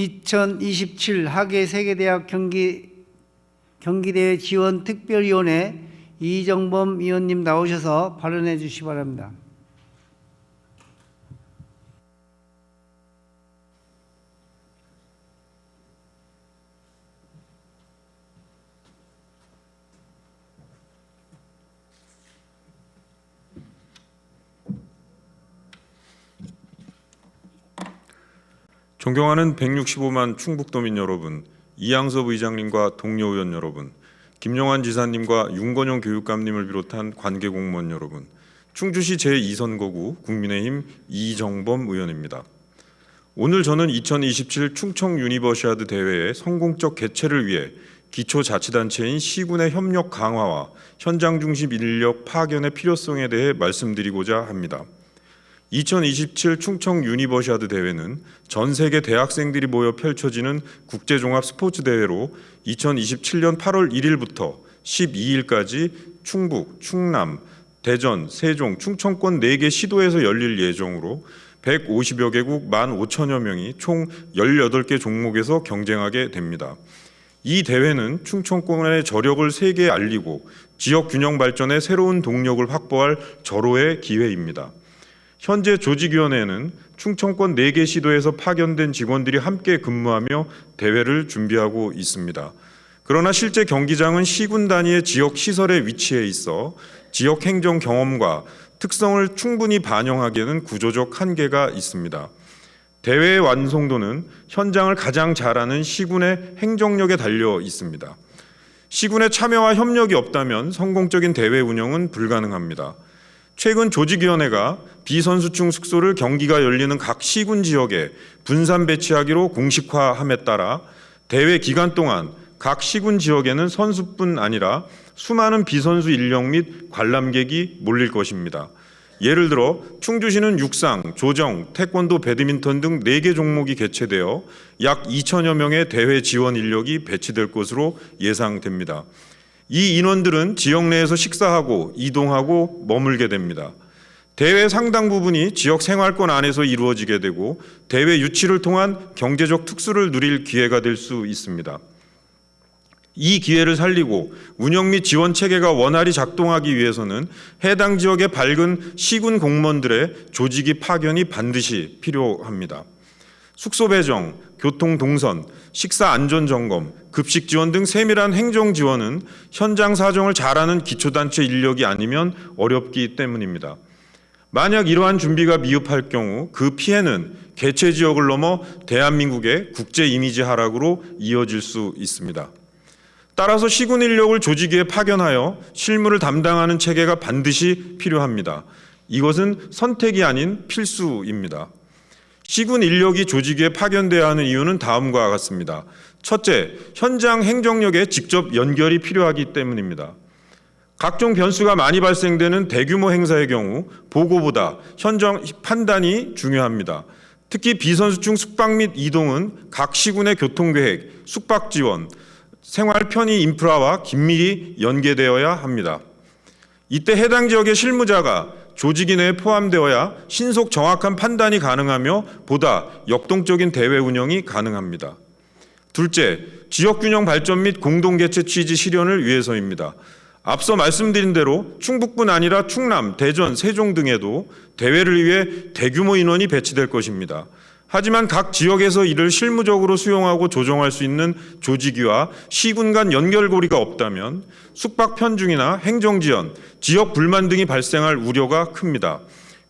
2027 하계 세계대학 경기 경기대회 지원 특별위원회 이정범 위원님 나오셔서 발언해 주시 기 바랍니다. 존경하는 165만 충북도민 여러분, 이양섭 의장님과 동료 의원 여러분, 김용환 지사님과 윤건용 교육감님을 비롯한 관계 공무원 여러분, 충주시 제2선거구 국민의힘 이정범 의원입니다. 오늘 저는 2027 충청 유니버시아드 대회의 성공적 개최를 위해 기초자치단체인 시군의 협력 강화와 현장 중심 인력 파견의 필요성에 대해 말씀드리고자 합니다. 2027 충청 유니버시아드 대회는 전 세계 대학생들이 모여 펼쳐지는 국제종합 스포츠 대회로 2027년 8월 1일부터 12일까지 충북, 충남, 대전, 세종, 충청권 4개 시도에서 열릴 예정으로 150여 개국 1만 5천여 명이 총 18개 종목에서 경쟁하게 됩니다. 이 대회는 충청권의 저력을 세계에 알리고 지역 균형 발전에 새로운 동력을 확보할 절호의 기회입니다. 현재 조직위원회는 충청권 4개 시도에서 파견된 직원들이 함께 근무하며 대회를 준비하고 있습니다. 그러나 실제 경기장은 시군 단위의 지역 시설에 위치해 있어 지역 행정 경험과 특성을 충분히 반영하기에는 구조적 한계가 있습니다. 대회의 완성도는 현장을 가장 잘 아는 시군의 행정력에 달려 있습니다. 시군의 참여와 협력이 없다면 성공적인 대회 운영은 불가능합니다. 최근 조직위원회가 비선수층 숙소를 경기가 열리는 각 시군 지역에 분산 배치하기로 공식화함에 따라 대회 기간 동안 각 시군 지역에는 선수뿐 아니라 수많은 비선수 인력 및 관람객이 몰릴 것입니다. 예를 들어 충주시는 육상, 조정, 태권도, 배드민턴 등 4개 종목이 개최되어 약 2천여 명의 대회 지원 인력이 배치될 것으로 예상됩니다. 이 인원들은 지역 내에서 식사하고 이동하고 머물게 됩니다. 대회 상당 부분이 지역 생활권 안에서 이루어지게 되고 대회 유치를 통한 경제적 특수를 누릴 기회가 될 수 있습니다. 이 기회를 살리고 운영 및 지원 체계가 원활히 작동하기 위해서는 해당 지역의 밝은 시군 공무원들의 조직이 파견이 반드시 필요합니다. 숙소 배정, 교통 동선, 식사 안전 점검, 급식 지원 등 세밀한 행정 지원은 현장 사정을 잘 아는 기초단체 인력이 아니면 어렵기 때문입니다. 만약 이러한 준비가 미흡할 경우 그 피해는 개최 지역을 넘어 대한민국의 국제 이미지 하락으로 이어질 수 있습니다. 따라서 시군 인력을 조직위에 파견하여 실무를 담당하는 체계가 반드시 필요합니다. 이것은 선택이 아닌 필수입니다. 시군 인력이 조직위에 파견돼야 하는 이유는 다음과 같습니다. 첫째, 현장 행정력에 직접 연결이 필요하기 때문입니다. 각종 변수가 많이 발생되는 대규모 행사의 경우 보고보다 현장 판단이 중요합니다. 특히 비선수층 숙박 및 이동은 각 시군의 교통계획, 숙박 지원, 생활 편의 인프라와 긴밀히 연계되어야 합니다. 이때 해당 지역의 실무자가 조직위 내에 포함되어야 신속 정확한 판단이 가능하며 보다 역동적인 대회 운영이 가능합니다. 둘째, 지역 균형 발전 및 공동 개최 취지 실현을 위해서입니다. 앞서 말씀드린 대로 충북뿐 아니라 충남, 대전, 세종 등에도 대회를 위해 대규모 인원이 배치될 것입니다. 하지만 각 지역에서 이를 실무적으로 수용하고 조정할 수 있는 조직위와 시군 간 연결고리가 없다면 숙박 편중이나 행정 지연, 지역 불만 등이 발생할 우려가 큽니다.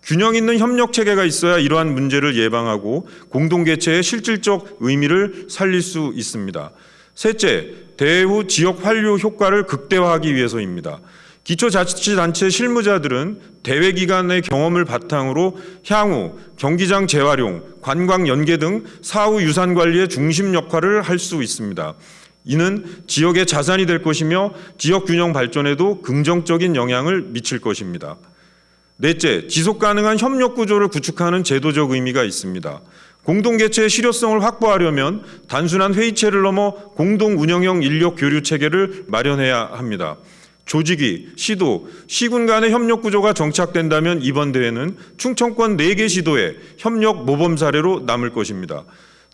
균형 있는 협력 체계가 있어야 이러한 문제를 예방하고 공동 개최의 실질적 의미를 살릴 수 있습니다. 셋째, 대회 후 지역 환류 효과를 극대화하기 위해서입니다. 기초자치단체 실무자들은 대회 기간의 경험을 바탕으로 향후 경기장 재활용, 관광 연계 등 사후 유산 관리의 중심 역할을 할 수 있습니다. 이는 지역의 자산이 될 것이며 지역 균형 발전에도 긍정적인 영향을 미칠 것입니다. 넷째, 지속 가능한 협력 구조를 구축하는 제도적 의미가 있습니다. 공동 개최의 실효성을 확보하려면 단순한 회의체를 넘어 공동 운영형 인력 교류 체계를 마련해야 합니다. 조직위, 시도, 시군 간의 협력 구조가 정착된다면 이번 대회는 충청권 4개 시도의 협력 모범 사례로 남을 것입니다.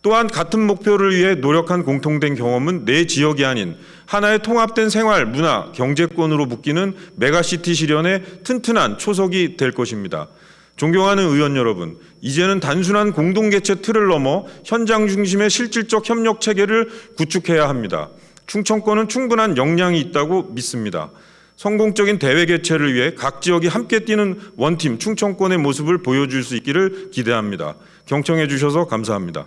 또한 같은 목표를 위해 노력한 공통된 경험은 내 지역이 아닌 하나의 통합된 생활, 문화, 경제권으로 묶이는 메가시티 실현의 튼튼한 초석이 될 것입니다. 존경하는 의원 여러분, 이제는 단순한 공동개최 틀을 넘어 현장 중심의 실질적 협력 체계를 구축해야 합니다. 충청권은 충분한 역량이 있다고 믿습니다. 성공적인 대회 개최를 위해 각 지역이 함께 뛰는 원팀 충청권의 모습을 보여줄 수 있기를 기대합니다. 경청해 주셔서 감사합니다.